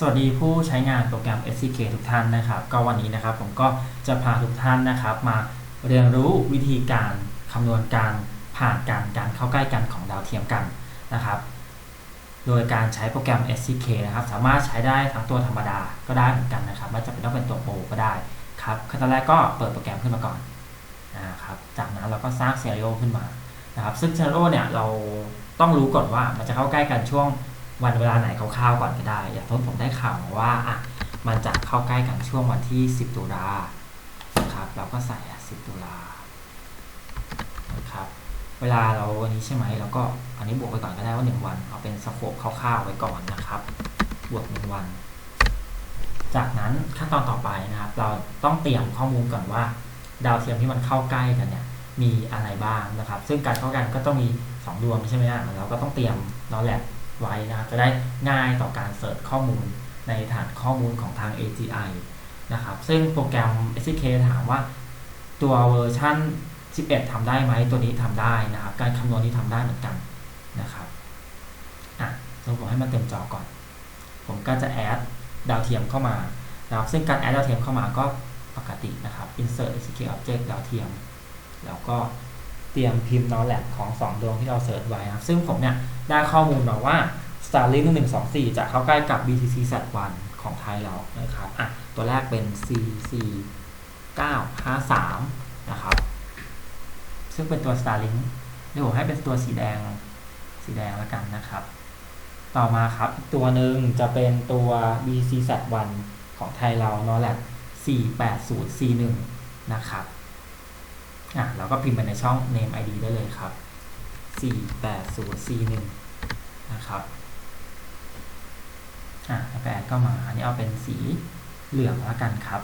สวัสดีผู้ใช้งานโปรแกรม SCK ทุกท่านนะครับ ก็วันนี้นะครับผมก็จะพาทุกท่านนะครับ มาเรียนรู้วิธีการคำนวณการผ่านการการเข้าใกล้กันของดาวเทียมกันนะครับ โดยการใช้โปรแกรม SCK นะครับ สามารถใช้ได้ทั้งตัวธรรมดาก็ได้เหมือนกันนะครับไม่จำเป็นต้องเป็นตัวโปรก็ได้ครับขั้นตอนแรกก็เปิดโปรแกรมขึ้นมาก่อนนะครับจากนั้นเราก็สร้างเซ n ริโอขึ้นมานะครับซึ่งเซ n ริโอเนี่ยเราต้องรู้ก่อนว่ามันจะเข้าใกล้กันช่วง วันเวลาไหนคร่าวๆก่อนก็ได้ อย่างต้นผมได้ข่าวมาว่าอะมันจะเข้าใกล้กันช่วงวันที่ 10 ตุลานะครับเราก็ใส่ 10 ตุลานะครับเวลาเราวันนี้ใช่ไหมเราก็อันนี้บวกไปก่อนก็ได้ว่า 1 วัน เอาเป็นสโคปคร่าวๆไว้ก่อนนะครับ บวก 1 วัน จากนั้นขั้นตอนต่อไปนะครับ เราต้องเตรียมข้อมูลก่อนว่า ดาวเทียมที่มันเข้าใกล้กันเนี่ยมีอะไรบ้างนะครับ ซึ่งการเข้ากันก็ต้องมี 2 ดวงใช่ไหมฮะเราก็ต้องเตรียมนอแลบ ไว้นะครับจะได้ง่ายต่อการเสิร์ชข้อมูลในฐานข้อมูลของทาง AGI นะครับซึ่งโปรแกรม SDK ถามว่าตัวเวอร์ชัน11ทำได้ไหมตัวนี้ทำได้นะครับ การคำนวณนี้ทำได้เหมือนกันนะครับอะสมมติผมให้มันเต็มจอก่อน ผมก็จะแอดดาวเทียมเข้ามานะครับซึ่งการแอดดาวเทียมเข้ามาก็ปกตินะครับ insert SDK object ดาวเทียม แล้วก็ ตรียมพิมพ์ knowledge ของ 2 ดวงที่เราเสิร์ชไว้นะครับซึ่งผมเนี่ยได้ข้อมูลมาว่า Starlink 124 จะเข้าใกล้กับ BTC Sat1 ของไทยเรานะครับอะตัวแรกเป็น CC 953 นะครับ ซึ่งเป็นตัว Starlink เดี๋ยวผมให้เป็นตัวสีแดงสีแดงแล้วกันนะครับ ต่อมาครับอีกตัวหนึ่งจะเป็นตัว BTC Sat1 ของไทยเรา knowledge 480C1 นะครับ อะเราก็พิมพ์ไปในช่อง name id ได้เลยครับ 480c1 นะครับอะแล้วก็แอดก็มา อันนี้เอาเป็นสีเหลืองแล้วกันครับ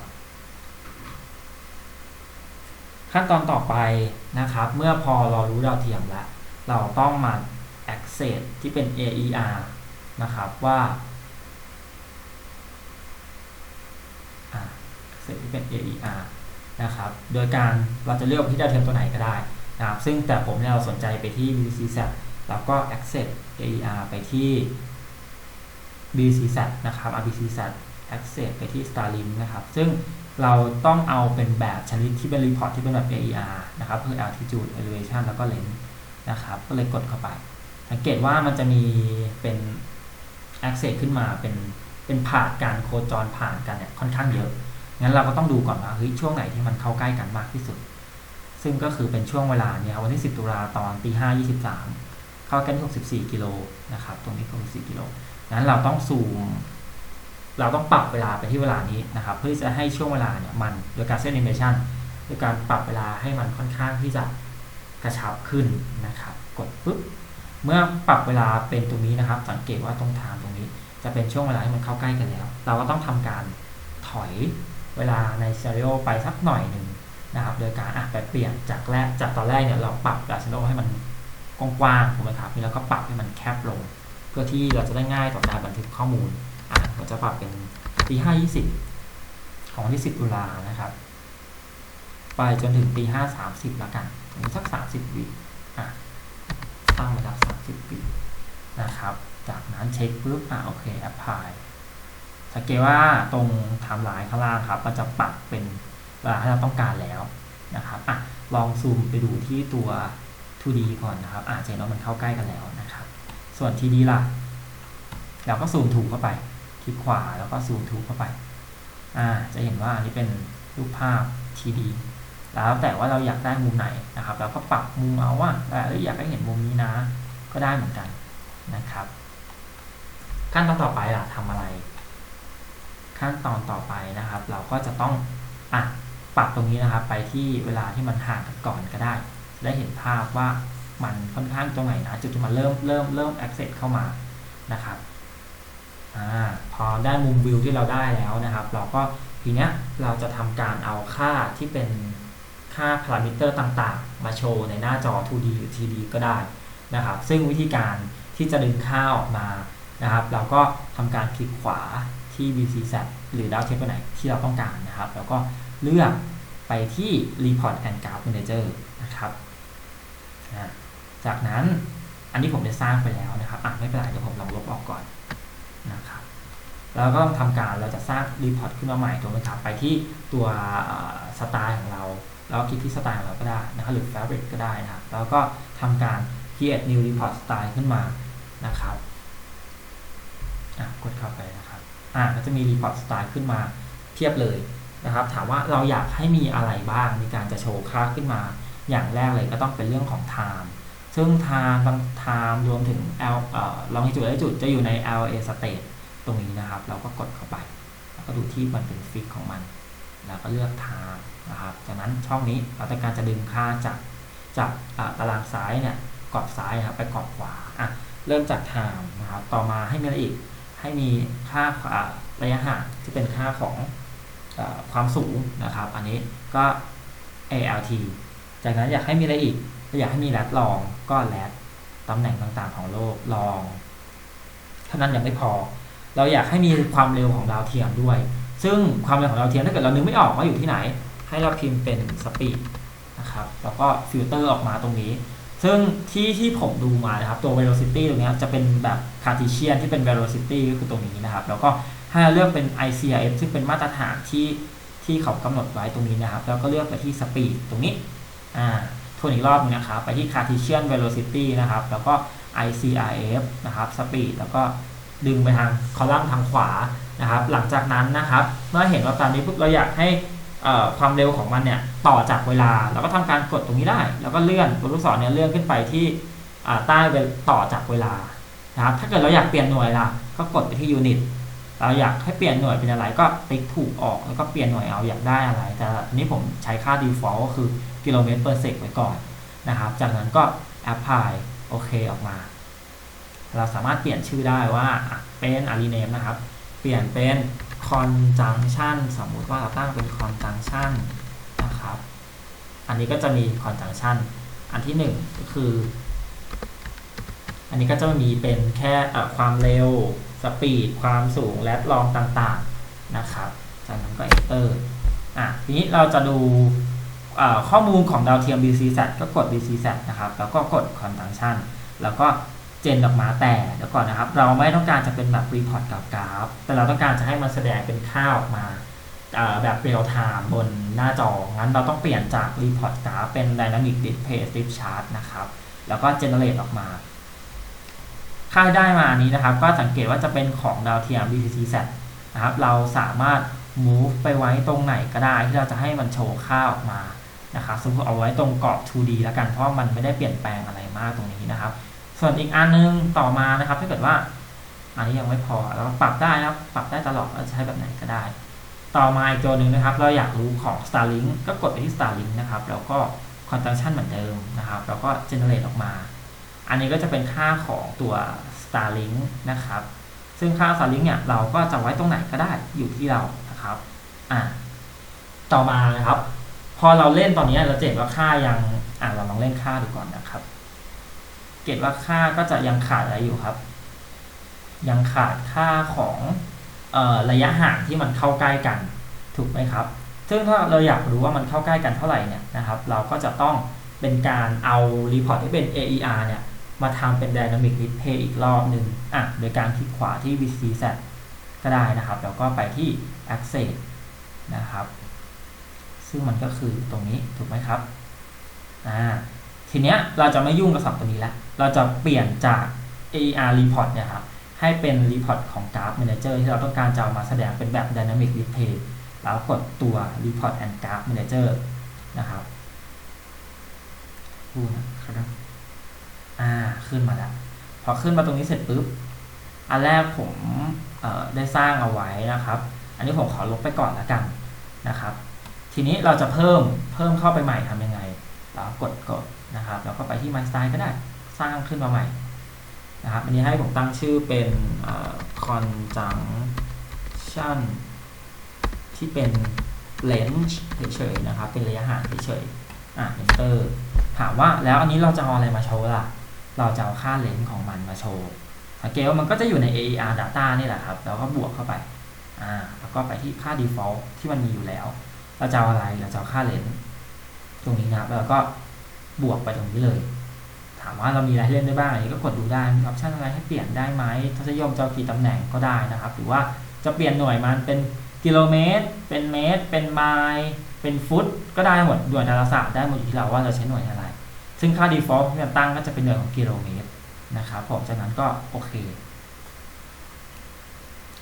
ขั้นตอนต่อไปนะครับ เมื่อพอเรารู้ดาวเทียมแล้ว เราต้องมา access ที่เป็น AER นะครับว่าอะ access ที่เป็น AER นะครับ โดยการเราจะเลือกที่ดาวเทียมตัวไหนก็ได้นะครับ ซึ่งแต่ผมเนี่ยเราสนใจไปที่ BC Sat แล้วก็ access AER ไปที่ BC Sat นะครับ RBC Sat access ไปที่ Starlink นะครับ ซึ่งเราต้องเอาเป็นแบบชนิดที่เป็น report ที่เป็นแบบ AER นะครับคือ altitude elevation แล้วก็ length นะครับ ก็เลยกดเข้าไป สังเกตว่ามันจะมีเป็น access ขึ้นมาเป็นเป็นผ่านการโคจรผ่านกันเนี่ยค่อนข้างเยอะ งั้นเราก็ต้องดูก่อนว่าเฮ้ยช่วงไหนที่มันเข้าใกล้กันมากที่สุด ซึ่งก็คือเป็นช่วงเวลาเนี่ยวันที่ 10 ตุลาตอนตี5 23เข้ากันที่64กิโลนะครับตรงนี้64กิโลงั้นเราต้องซูม เราต้องปรับเวลาไปที่เวลานี้นะครับ เพื่อจะให้ช่วงเวลาเนี่ยมันโดยการเซตแอนิเมชันโดยการปรับเวลาให้มันค่อนข้างที่จะกระชับขึ้นนะครับ กดปุ๊บเมื่อปรับเวลาเป็นตรงนี้นะครับ สังเกตว่าตรงทางตรงนี้ จะเป็นช่วงเวลาที่มันเข้าใกล้กันแล้ว เราก็ต้องทำการถอย เวลาในเซเรียลไปสักหน่อยหนึ่งนะครับ โดยการอะไปเปลี่ยนจากแรกจากตอนแรกเนี่ยเราปรับดาเซโลให้มันกว้างๆถูกไหมครับนี่เราก็ปรับให้มันแคบลง เพื่อที่เราจะได้ง่ายต่อการบันทึกข้อมูลอะผมจะปรับเป็นตีห้ายี่สิบของวันที่สิบตุลานะครับ ไปจนถึงตีห้าสามสิบล้วกันถึงสักสามสิบวิอะตั้งระดับสามสิบวินะครับ จากนั้นเช็คปุ๊บอะโอเคแอปพลาย สังเกตว่าตรงไทม์ไลน์ข้างล่างครับมันจะปรับเป็นเวลาที่เราต้องการแล้วนะครับอะลองซูมไปดูที่ตัว 2D ก่อนนะครับอาจจะเห็นว่ามันเข้าใกล้กันแล้วนะครับ ส่วน 3D ล่ะ เราก็ซูมถูกเข้าไป คลิกขวาแล้วก็ซูมถูกเข้าไปอ่าจะเห็นว่าอันนี้เป็นรูปภาพ 3D แล้วแต่ว่าเราอยากได้มุมไหนนะครับเราก็ปรับมุมเอาว่าเราอยากให้เห็นมุมนี้นะ ก็ได้เหมือนกันนะครับ ขั้นตอนต่อไปล่ะทำอะไร ขั้นตอนต่อไปนะครับ เราก็จะต้องอะปรับตรงนี้นะครับ ไปที่เวลาที่มันห่างกันก่อนก็ได้ได้เห็นภาพว่ามันค่อนข้างตรงไหนนะจุดที่มันเริ่มเริ่มเริ่ม access เข้ามานะครับอพอได้มุมวิวที่เราได้แล้วนะครับ เราก็ทีเนี้ยเราจะทำการเอาค่าที่เป็นค่าพารามิเตอร์ต่างๆ มาโชว์ในหน้าจอ 2D หรือ 3D ก็ได้นะครับ ซึ่งวิธีการที่จะดึงค่าออกมานะครับ เราก็ทำการคลิกขวา ที่ VCSat หรือดาวเทียมตัวไหนที่เราต้องการนะครับ แล้วก็เลือกไปที่ Report and Graph Manager นะครับ จากนั้นอันนี้ผมได้สร้างไปแล้วนะครับอะไม่เป็นไรเดี๋ยวผมลองลบออกก่อนนะครับแล้วก็ต้องทำการเราจะสร้างรีพอร์ตขึ้นมาใหม่ถูกไหมครับไปที่ตัวสไตล์ของเราแล้วคลิกที่สไตล์ของเราก็ได้นะครับหรือ Fabric ก็ได้นะครับแล้วก็ทำการ create new report style ขึ้นมานะครับอะกดเข้าไปนะ อะก็จะมี report style ขึ้นมาเทียบเลยนะครับ ถามว่าเราอยากให้มีอะไรบ้างในการจะโชว์ค่าขึ้นมา อย่างแรกเลยก็ต้องเป็นเรื่องของ time ซึ่ง time บาง time รวมถึง L เอ่อ longitude latitude จะอยู่ใน LA state ตรงนี้นะครับ เราก็กดเข้าไป แล้วก็ดูที่มันเป็นฟิกของมัน แล้วก็เลือก time นะครับ จากนั้นช่องนี้เราต้องการจะดึงค่าจากจากตารางซ้ายเนี่ยกรอบซ้ายนะครับไปกรอบขวาอะเริ่มจาก time นะครับ ต่อมาให้มีอะไรอีก ให้มีค่าระยะห่างที่เป็นค่าของอความสูงนะครับ อันนี้ก็ ALT จากนั้นอยากให้มีอะไรอีกอยากให้มีแรดลองก็แรดตำแหน่งต่างๆของโลกลองเท่านั้นยังไม่พอ เราอยากให้มีความเร็วของดาวเทียมด้วย ซึ่งความเร็วของดาวเทียมถ้าเกิดเรานึกไม่ออกว่าอยู่ที่ไหน ให้เราพิมพ์เป็นสปีดนะครับแล้วก็ฟิลเตอร์ออกมาตรงนี้ ซึ่งที่ที่ผมดูมานะครับตัว velocity ตรงนี้จะเป็นแบบ Cartesian ที่เป็น velocity ก็คือตรงนี้นะครับ แล้วก็ให้เราเลือกเป็น ICRF ซึ่งเป็นมาตรฐานที่ที่เขากำหนดไว้ตรงนี้นะครับ แล้วก็เลือกไปที่ speed ตรงนี้อ่าทวนอีกรอบนึงนะครับ ไปที่ Cartesian velocity นะครับ แล้วก็ ICRF นะครับ speed แล้วก็ดึงไปทางคอลัมน์ทางขวานะครับ หลังจากนั้นนะครับ เมื่อเห็นว่าตามนี้ปุ๊บเราอยากให้ ความเร็วของมันเนี่ยต่อจากเวลาเราก็ทำการกดตรงนี้ได้ แล้วก็เลื่อนตัวลูกศรเนี่ยเลื่อนขึ้นไปที่ใต้ต่อจากเวลานะครับถ้าเกิดเราอยากเปลี่ยนหน่วยล่ะก็กดไปที่ยูนิตเราอยากให้เปลี่ยนหน่วยเป็นอะไรก็ติ๊กถูกออกแล้วก็เปลี่ยนหน่วยเอาอยากได้อะไร แต่นนี้ผมใช้ค่า default ก็คือกิโลเมตร per sec ไว้ก่อนนะครับ จากนั้นก็ apply โอเคออกมา เราสามารถเปลี่ยนชื่อได้ว่าเป็น a r e n a m e นะครับ เปลี่ยนเป็น conjunction สมมุติว่าเราตั้งเป็น conjunction นะครับ อันนี้ก็จะมี conjunction อันที่ 1 ก็คือ อันนี้ก็จะมีเป็นแค่ความเร็วสปีดความสูงและลองต่างๆนะครับ จากนั้นก็ enter อะทีนี้เราจะดูข้อมูลของดาวเทียม BCSat ก็กด BCSat นะครับ แล้วก็กด conjunction แล้วก็ เจนออกมาแต่เดี๋ยวก่อนนะครับ เราไม่ต้องการจะเป็นแบบรีพอร์ตกับกราฟ แต่เราต้องการจะให้มันแสดงเป็นค่าออกมาแบบเรียลไทม์บนหน้าจอ งั้นเราต้องเปลี่ยนจากรีพอร์ตกราฟเป็น Dynamic Display Strip Chart นะครับ แล้วก็ generate ออกมา ค่าได้มานี้นะครับ ก็สังเกตว่าจะเป็นของดาวเทียม BCSat นะครับ เราสามารถ move ไปไว้ตรงไหนก็ได้ที่เราจะให้มันโชว์ค่าออกมานะครับสมมติเอาไว้ตรงกรอบ 2D แล้วกัน เพราะมันไม่ได้เปลี่ยนแปลงอะไรมากตรงนี้นะครับ ส่วนอีกอันนึงต่อมานะครับ ถ้าเกิดว่า อันนี้ยังไม่พอเราปรับได้นะครับ ปรับได้ตลอดเราจะใช้แบบไหนก็ได้ ต่อมาอีกตัวหนึ่งนะครับ เราอยากรู้ของ Starlink ก็กดไปที่ Starlink นะครับ แล้วก็ conjunction เหมือนเดิมนะครับ แล้วก็ generate ออกมา อันนี้ก็จะเป็นค่าของตัว Starlink นะครับ ซึ่งค่า Starlink เนี่ยเราก็จะไว้ตรงไหนก็ได้อยู่ที่เรานะครับอ่าต่อมานะครับ พอเราเล่นตอนนี้เราเจ็บว่าค่ายังอ่าเราลองเล่นค่าดูก่อนนะครับ เกตว่าค่าก็จะยังขาดอะไรอยู่ครับ ยังขาดค่าของออระยะห่างที่มันเข้าใกล้กันถูกไหมครับ ซึ่งถ้าเราอยากรู้ว่ามันเข้าใกล้กันเท่าไหร่เนี่ยนะครับ เราก็จะต้องเป็นการเอารีพอร์ตที่เป็น AER เนี่ยมาทำเป็น Dynamic Display อีกรอบหนึ่งอะโดยการคลิกขวาที่ VCSat ก็ได้นะครับ แล้วก็ไปที่ Access นะครับ ซึ่งมันก็คือตรงนี้ถูกไหมครับอ่าทีเนี้ยเราจะไม่ยุ่งกับสับตัวนี้แล้ว เราจะเปลี่ยนจาก AER report เนี่ยครับให้เป็น report ของ Graph Manager ที่เราต้องการจะเอามาแสดงเป็นแบบ Dynamic Display แล้วกดตัว report and Graph Manager นะครับดูนะครับอ่าขึ้นมาแล้ว พอขึ้นมาตรงนี้เสร็จปุ๊บ อันแรกผมได้สร้างเอาไว้นะครับ อันนี้ผมขอลบไปก่อนแล้วกันนะครับ ทีนี้เราจะเพิ่มเพิ่มเข้าไปใหม่ทำยังไง เรากดกดนะครับ แล้วก็ไปที่ My Style ก็ได้ ร้างขึ้นมาใหม่นะครับอันนี้ให้ผมตั้งชื่อเป็น conjunction ที่เป็น range เฉยๆนะครับ เป็นระยะห่างเฉยๆอะ enter ถามว่าแล้วอันนี้เราจะเอาอะไรมาโชว์ล่ะ เราจะเอาค่าเลนส์ของมันมาโชว์สังเกตว่ามันก็จะอยู่ใน AER data นี่แหละครับ แล้วก็บวกเข้าไปอ่าแล้วก็ไปที่ค่า default ที่มันมีอยู่แล้ว เราจะเอาอะไร เราจะเอาค่าเลนส์ตรงนี้นะครับ แล้วก็บวกไปตรงนี้เลย ถามว่าเรามีอะไรเล่นได้บ้างอันนี้ก็กดดูได้มีออปชันอะไรให้เปลี่ยนได้ไหมทศนิยมจะกี่ตำแหน่งก็ได้นะครับ หรือว่าจะเปลี่ยนหน่วยมันเป็นกิโลเมตร เป็นเมตร เป็นไมล์เป็นฟุต ก็ได้หมดหน่วยดาราศาสตร์ได้หมดอยู่ที่เราว่าเราใช้หน่วยอะไร ซึ่งค่า default ที่เราตั้งก็จะเป็นหน่วยของกิโลเมตรนะครับผมจากนั้นก็โอเค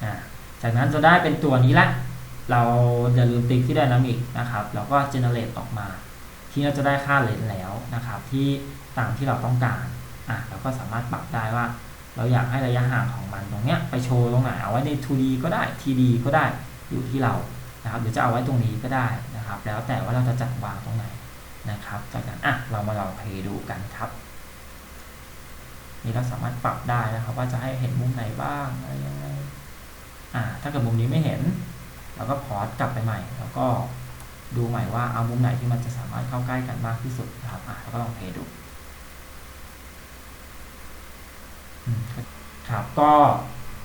อ่าจากนั้นจะได้เป็นตัวนี้ละ เราอย่าลืมติ๊กที่ dynamic นะครับแล้วก็ generate ออกมา ที่เราจะได้ค่าเลนแล้วนะครับ ที่ตามที่เราต้องการอะเราก็สามารถปรับได้ว่า เราอยากให้ระยะห่างของมันตรงเนี้ยไปโชว์ตรงไหนเอาไว้ใน 2D ก็ได้ 3D ก็ได้อยู่ที่เรานะครับหรือจะเอาไว้ตรงนี้ก็ได้นะครับ แล้วแต่ว่าเราจะจัดวางตรงไหนนะครับจากนั้นอะเรามาลองเพย์ดูกันครับนี่เราสามารถปรับได้นะครับ ว่าจะให้เห็นมุมไหนบ้างอะไรยังไงอ่าถ้าเกิดมุมนี้ไม่เห็น เราก็พอสกลับไปใหม่ แล้วก็ ดูใหม่ว่าเอามุมไหนที่มันจะสามารถเข้าใกล้กันมากที่สุดนะครับอะเราก็ลองเพย์ดูครับก็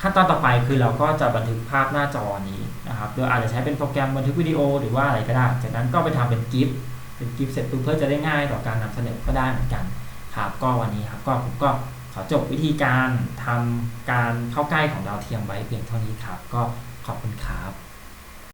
ขั้นตอนต่อไปคือเราก็จะบันทึกภาพหน้าจอนี้นะครับโดยอาจจะใช้เป็นโปรแกรมบันทึกวิดีโอหรือว่าอะไรก็ได้ จากนั้นก็ไปทำเป็นกิฟต์เป็นกิฟต์เสร็จปุ๊บเพื่อจะได้ง่ายต่อการนำเสนอก็ได้เหมือนกันครับก็วันนี้ครับก็ผมก็ขอจบวิธีการทำการเข้าใกล้ของดาวเทียมไว้เพียงเท่านี้ครับ ก็ขอบคุณครับ